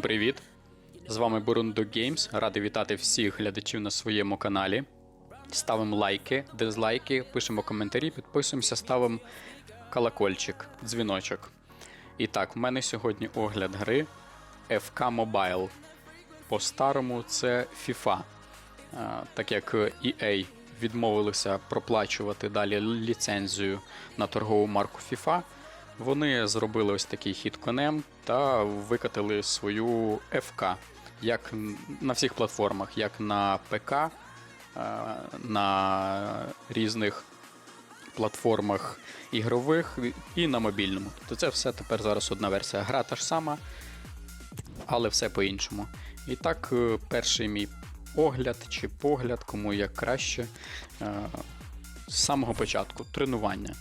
Всім привіт! З вами Бурундо Games. Радий вітати всіх глядачів на своєму каналі. Ставимо лайки, дизлайки, пишемо коментарі, підписуємося, ставимо колокольчик, дзвіночок. І так, в мене сьогодні огляд гри FK Mobile. По-старому це FIFA. Так як EA відмовилися проплачувати далі ліцензію на торгову марку FIFA, вони зробили ось такий хід конем та викатили свою FK як на всіх платформах, як на ПК, е, на різних платформах ігрових і на мобільному. Тобто це все тепер зараз одна версія. Гра та ж сама, але все по-іншому. І так, е, перший мій огляд чи погляд, кому як краще. е, З самого початку тренування.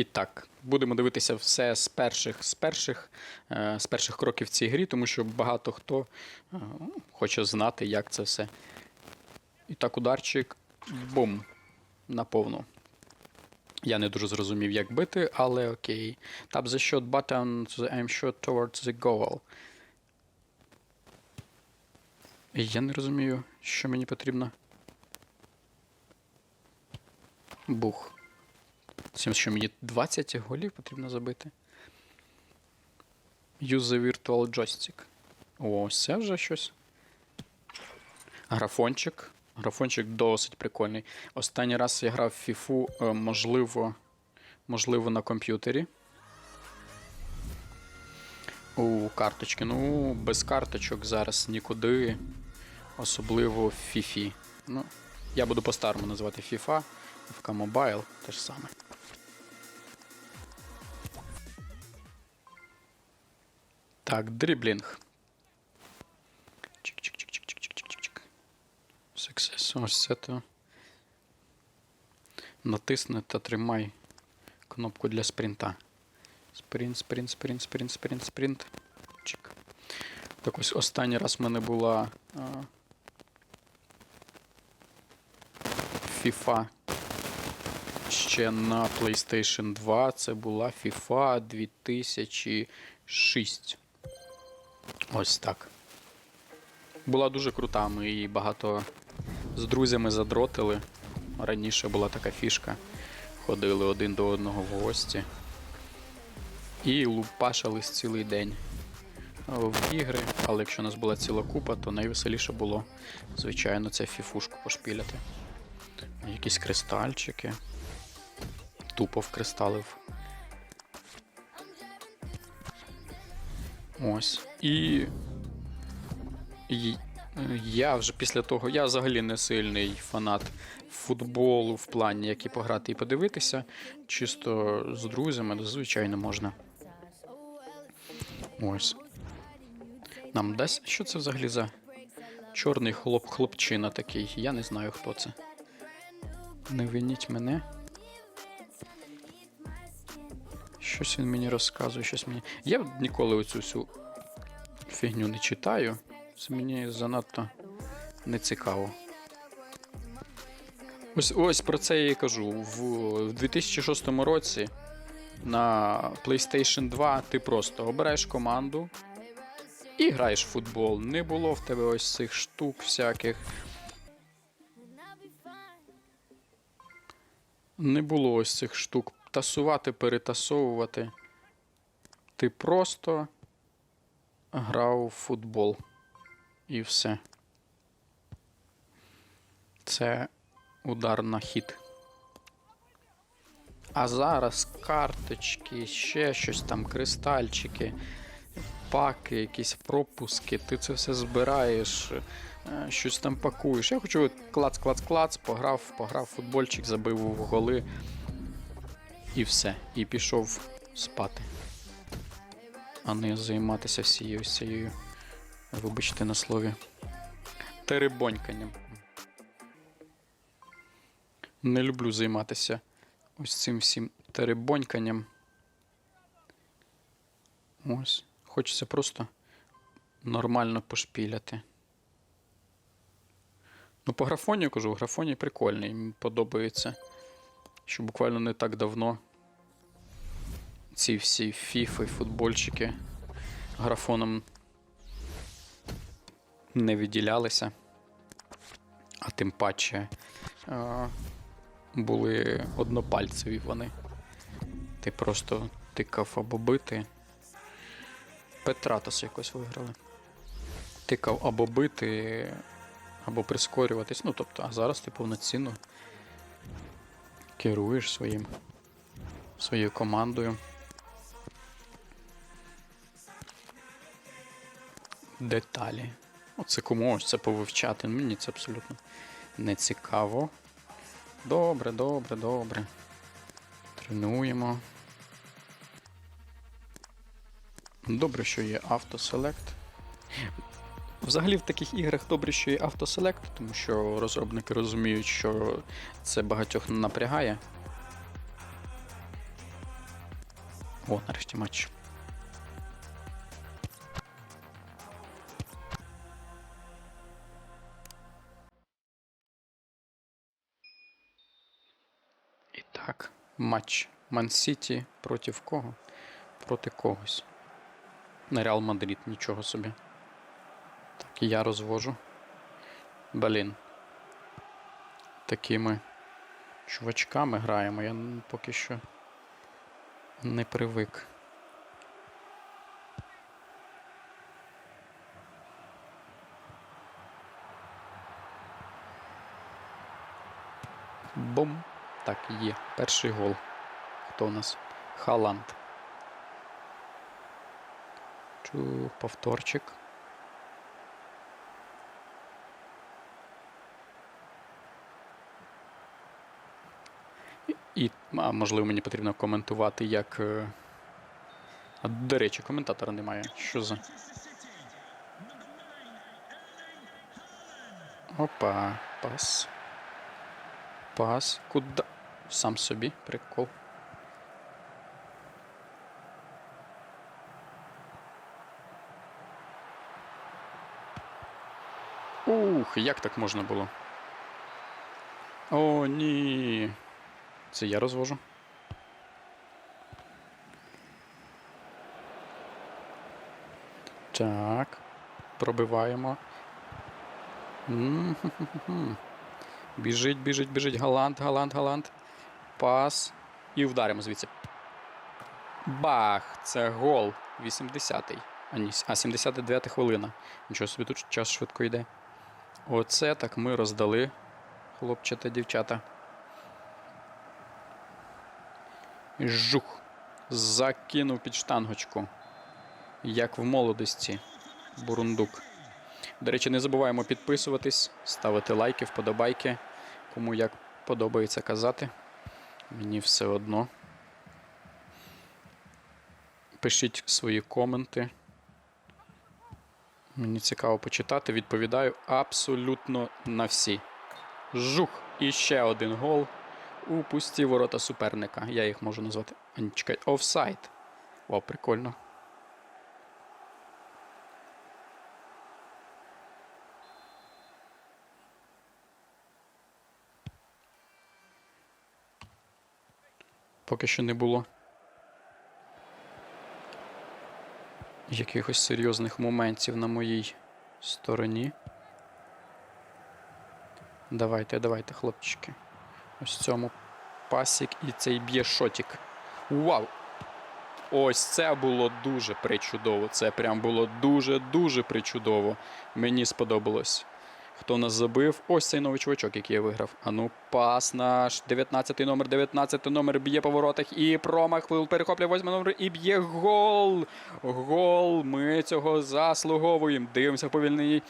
І так, будемо дивитися все з перших з перших, е, з перших кроків в цій грі, тому що багато хто е, хоче знати, як це все. І так, ударчик, бум, наповну. Я не дуже зрозумів, як бити, але окей. Tap the shot button to the aim shot towards the goal. Я не розумію, що мені потрібно. Бух. Що мені 20 голів потрібно забити. Use the virtual joystick. О, це вже щось. Графончик. Графончик досить прикольний. Останній раз я грав в фіфу, е, можливо, можливо, на комп'ютері. У карточки. Ну, без карточок зараз нікуди. Особливо в фіфі. Ну, я буду по-старому називати FIFA, FK Mobile, те ж саме. Так, дріблінг. Чик-чик-чик-чик-чик-чик-чик. Ось це то. Натисни та тримай кнопку для спринта. Спринт, спринт, спринт, спринт, спринт, спринт. Чик. Так ось останній раз в мене була а, FIFA ще на PlayStation 2. Це була FIFA 2006. Ось так. Була дуже крута. Ми її багато з друзями задротили. Раніше була така фішка. Ходили один до одного в гості. І лупашились цілий день в ігри. Але якщо у нас була ціла купа, то найвеселіше було, звичайно, це фіфушку пошпіляти. Якісь кристальчики. Тупо вкристалив. Ось. І. я вже після того, я взагалі не сильний фанат футболу в плані, як і пограти і подивитися. Чисто з друзями, звичайно, можна. Ось. Нам дасть. Що це взагалі за чорний хлоп-хлопчина такий? Я не знаю, хто це. Не виніть мене. Щось він мені розказує, щось мені. Я ніколи оцю всю фігню не читаю. Це мені занадто не цікаво. Ось ось про це я і кажу. В, в 2006 році на PlayStation 2 ти просто обираєш команду і граєш в футбол. Не було в тебе ось цих штук всяких. Не було ось цих штук. Тасувати, перетасовувати. Ти просто грав в футбол. І все. Це удар на хід. А зараз карточки, ще щось там, кристальчики, паки, якісь пропуски. Ти це все збираєш, е, щось там пакуєш. Я хочу клац-клац-клац, пограв, пограв футбольчик, забив в голи. І все. І пішов спати. А не займатися всією цією, вибачте на слові, теребоньканням. Не люблю займатися ось цим всім теребоньканням. Ось. Хочеться просто нормально пошпіляти. Ну, по графоні я кажу, графоні прикольний, подобається. Що буквально не так давно ці всі фіфи, футбольчики графоном не виділялися, а тим паче а, були однопальцеві вони. Ти просто тикав або бити. Петратос якось виграли. Тикав або бити, або прискорюватись. Ну, тобто, а зараз ти повноцінно керуєш своїм, своєю командою. Деталі. Оце кому ось це повивчати. Мені це абсолютно не цікаво. Добре, добре, добре. Тренуємо. Добре, що є автоселект. Взагалі в таких іграх добре, що є автоселект, тому що розробники розуміють, що це багатьох напрягає. О, нарешті матч. І так, матч Ман-Сіті проти кого? Проти когось. На Реал Мадрид, нічого собі. Я розвожу. Блін. Такими чувачками граємо. Я поки що не привик. Бом. Так, є. Перший гол. Хто у нас? Халанд. Чу, повторчик. І- а, можливо, мені потрібно коментувати, як. е, А, до речі, коментатора немає. Що за. Опа, пас. Пас. Куда? Сам собі, прикол. Ух, як так можна було? О, ні. Це я розвожу. Так. Пробиваємо. Біжить, біжить, біжить. Галант, галант, галант. Пас. І вдаримо звідси. Бах! Це гол. 80-й. А, а 79 хвилина. Нічого собі тут час швидко йде. Оце так ми роздали, хлопчата, дівчата. Жух. Закинув під штангочку. Як в молодості. Бурундук. До речі, не забуваємо підписуватись, ставити лайки, вподобайки. Кому як подобається казати. Мені все одно. Пишіть свої коменти. Мені цікаво почитати. Відповідаю абсолютно на всі. Жух. І ще один гол у пусті ворота суперника. Я їх можу назвати. Чекай, офсайд. О, прикольно. Поки що не було. Якихось серйозних моментів на моїй стороні. Давайте, давайте, хлопчики. Ось цьому пасік і цей б'є шотік. Вау! Ось це було дуже причудово. Це прям було дуже-дуже причудово. Мені сподобалось. Хто нас забив? Ось цей новий чувачок, який я виграв. Ану, пас наш. 19 номер, 19 номер б'є по воротах. І промах перехоплює 8 номер і б'є гол. Гол. Ми цього заслуговуємо. Дивимося повільний.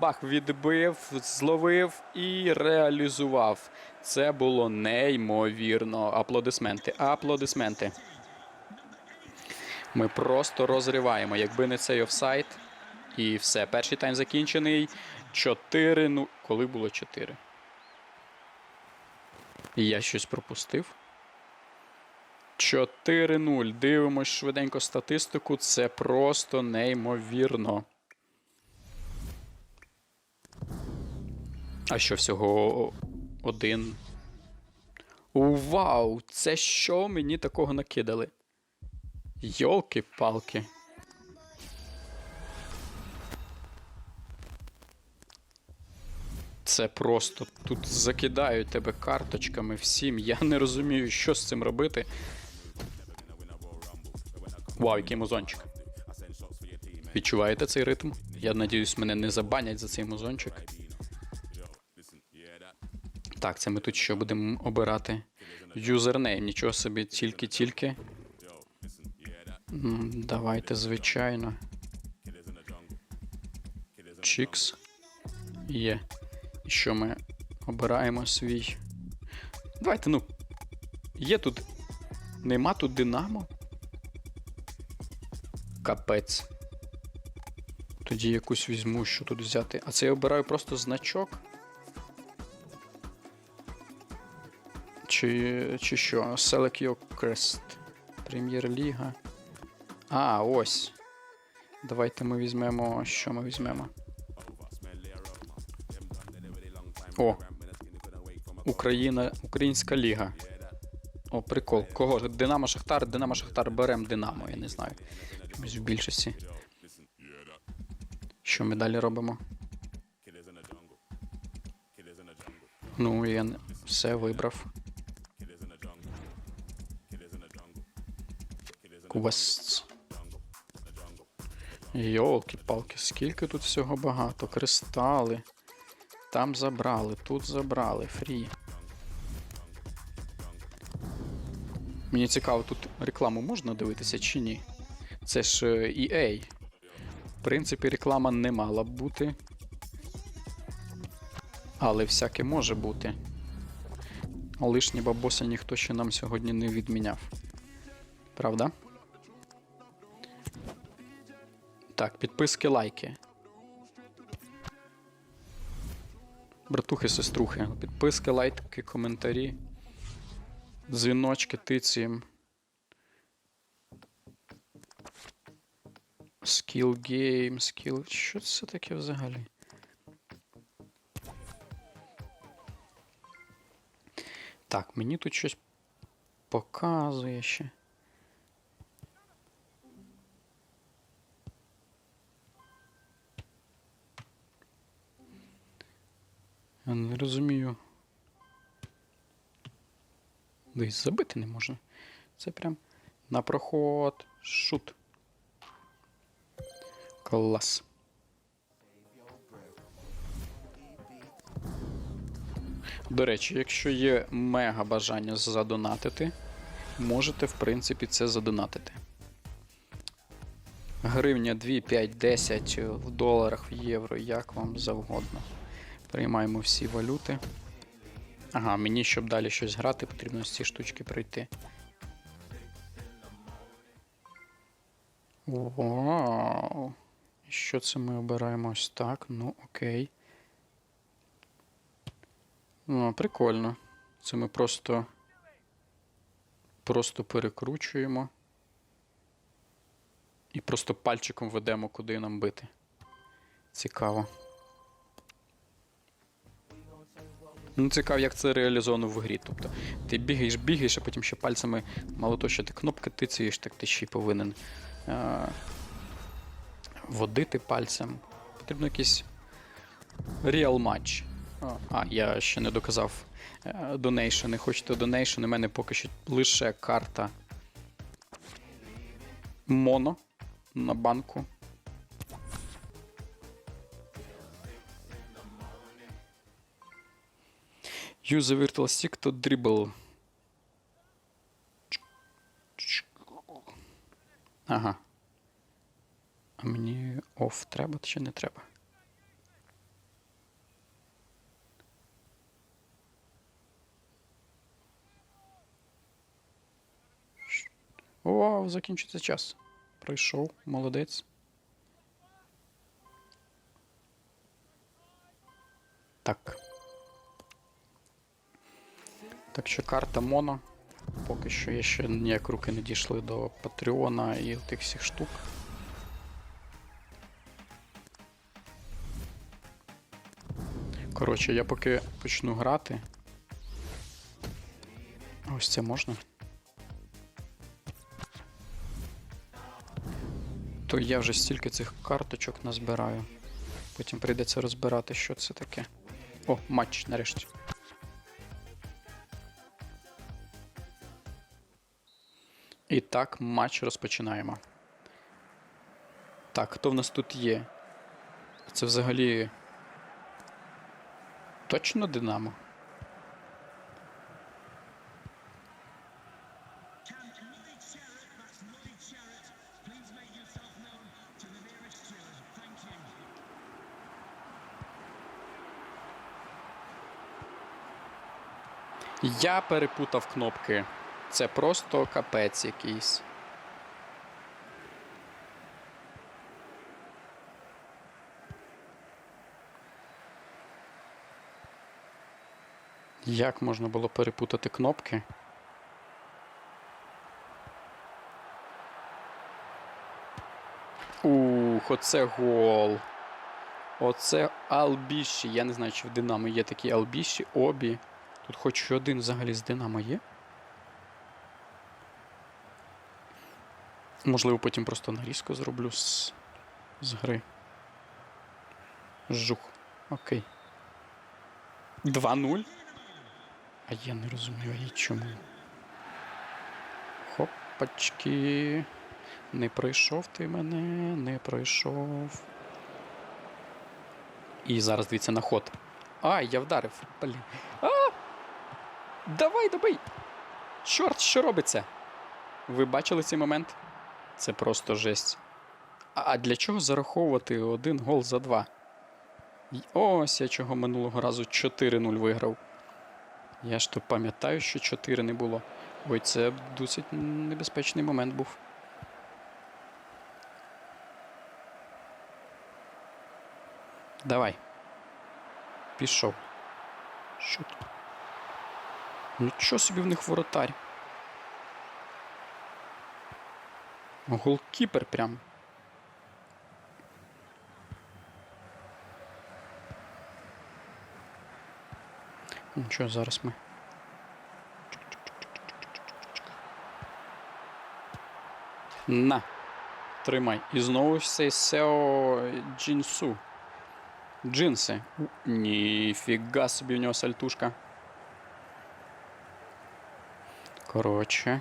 Бах відбив, зловив і реалізував. Це було неймовірно. Аплодисменти. Аплодисменти. Ми просто розриваємо. Якби не цей офсайд. І все. Перший тайм закінчений. 4 ну. Коли було 4? І я щось пропустив. 4-0. Дивимось швиденько статистику. Це просто неймовірно. А що всього один. Вау! Це що мені такого накидали? Йолки-палки. Це просто тут закидають тебе карточками всім. Я не розумію, що з цим робити. Вау, який музончик. Відчуваєте цей ритм? Я надіюсь, мене не забанять за цей музончик. Так, це ми тут що будемо обирати? Юзернейм, нічого собі, тільки-тільки. Давайте, звичайно. Чікс. Є. І що ми обираємо свій. Давайте, ну. Є тут. Нема тут Динамо? Капець. Тоді якусь візьму, що тут взяти. А це я обираю просто значок. Чи, чи що? Select your crest. Прем'єр-ліга. А, ось. Давайте ми візьмемо. Що ми візьмемо? Україна, Українська ліга. О, прикол. Кого? Динамо Шахтар, Динамо Шахтар берем Динамо, я не знаю. В більшості. Що ми далі робимо? Ну, я все вибрав. Квест. Йолки-палки, скільки тут всього багато. Кристали. Там забрали, тут забрали, фрі. Мені цікаво, тут рекламу можна дивитися чи ні? Це ж е, EA. В принципі, реклама не мала б бути. Але всяке може бути. Лишні бабося ніхто ще нам сьогодні не відміняв. Правда? Так, підписки, лайки. Братухи, сеструхи. Підписки, лайки, коментарі. Дзвіночки, тицієм. Skill game, skill. Що це таке взагалі? Так, мені тут щось показує ще. Я не розумію. Десь забити не можна. Це прям на проход. Шут. Клас. До речі, якщо є мега бажання задонатити, можете, в принципі, це задонатити. Гривня 2, 5, 10 в доларах, в євро, як вам завгодно. Приймаємо всі валюти. Ага, мені, щоб далі щось грати, потрібно з ці штучки пройти. Вау. Що це ми обираємо ось так? Ну, окей. О, прикольно. Це ми просто. Просто перекручуємо. І просто пальчиком ведемо, куди нам бити. Цікаво. Ну, цікаво, як це реалізовано в грі. Тобто ти бігаєш, бігаєш, а потім ще пальцями, мало того, що ти кнопки тицяєш, так ти ще й повинен е- водити пальцем. Потрібно якийсь реал матч. А, я ще не доказав е, донейшени. Хочете донейшени, у мене поки що лише карта моно на банку. Use the virtual stick to dribble. Ага. А мені оф треба чи не треба? Вау, закінчиться час. Пройшов, молодець. Так. Так що карта Моно. Поки що я ще ніяк руки не дійшли до Патреона і тих всіх штук. Коротше, я поки почну грати. Ось це можна. То я вже стільки цих карточок назбираю. Потім прийдеться розбирати, що це таке. О, матч нарешті. І так, матч розпочинаємо. Так, хто в нас тут є? Це взагалі. Точно Динамо? Я перепутав кнопки. Це просто капець якийсь. Як можна було перепутати кнопки? Ух, оце гол. Оце Албіші. Я не знаю, чи в Динамо є такі Албіші, обі. Тут хоч один взагалі з Динамо є. Можливо, потім просто нарізку зроблю з, з гри. Жух. Окей. 2-0. А я не розумію, а чому. Хопачки. Не пройшов ти мене, не пройшов. І зараз дивіться на ход. Ай, я вдарив. Блін. А! Давай, добий! Чорт, що робиться? Ви бачили цей момент? Це просто жесть. А для чого зараховувати один гол за два? Ось я чого минулого разу 4-0 виграв. Я ж то пам'ятаю, що 4 не було. Ой, це досить небезпечний момент був. Давай. Пішов. Що тут? Нічого собі в них воротарь. Голкіпер прям. Нічого, зараз ми. На. Тримай. І знову цей Сео Джінсу. Джинси. Ніфіга собі у нього сальтушка. Коротше.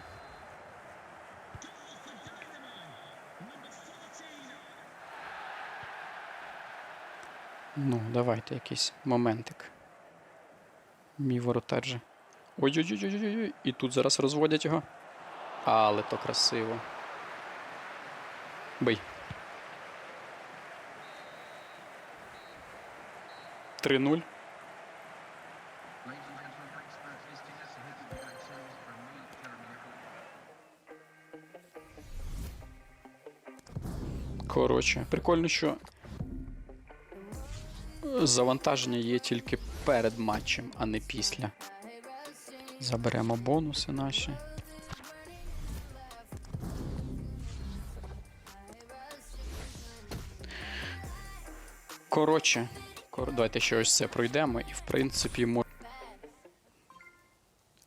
Ну, давайте якийсь моментик. Мій воротар же. Ой-ой-ой-ой-ой. І тут зараз розводять його. Але то красиво. Бий. 3-0. Ladies and gentlemen, завантаження є тільки перед матчем, а не після. Заберемо бонуси наші. Коротше, давайте ще ось це пройдемо і в принципі мо...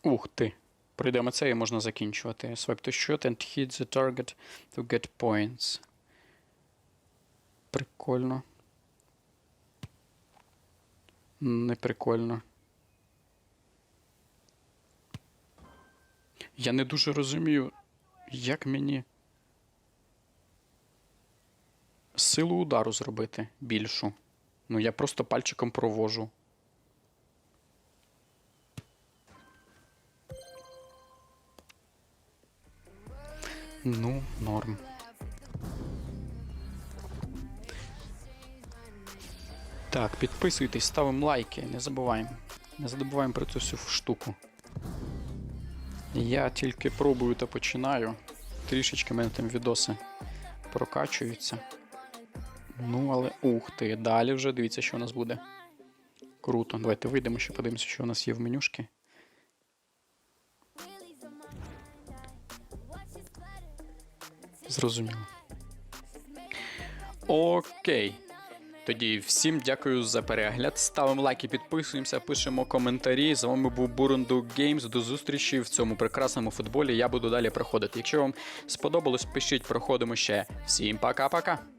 Ух ти. Пройдемо це і можна закінчувати. Swipe to shoot and hit the target to get points. Прикольно. Не прикольно. Я не дуже розумію, як мені силу удару зробити більшу. Ну, я просто пальчиком провожу. Ну, норм. Так, підписуйтесь, ставимо лайки, не забуваємо. Не забуваємо про цю всю штуку. Я тільки пробую та починаю. Трішечки в мене там відоси прокачуються. Ну, але ух ти, далі вже дивіться, що у нас буде. Круто. Давайте вийдемо ще подивимося, що у нас є в менюшки. Зрозуміло. Окей. Тоді всім дякую за перегляд. Ставимо лайки, підписуємося, пишемо коментарі. З вами був Бурунду Геймс. До зустрічі в цьому прекрасному футболі. Я буду далі проходити. Якщо вам сподобалось, пишіть, проходимо ще. Всім пока-пока.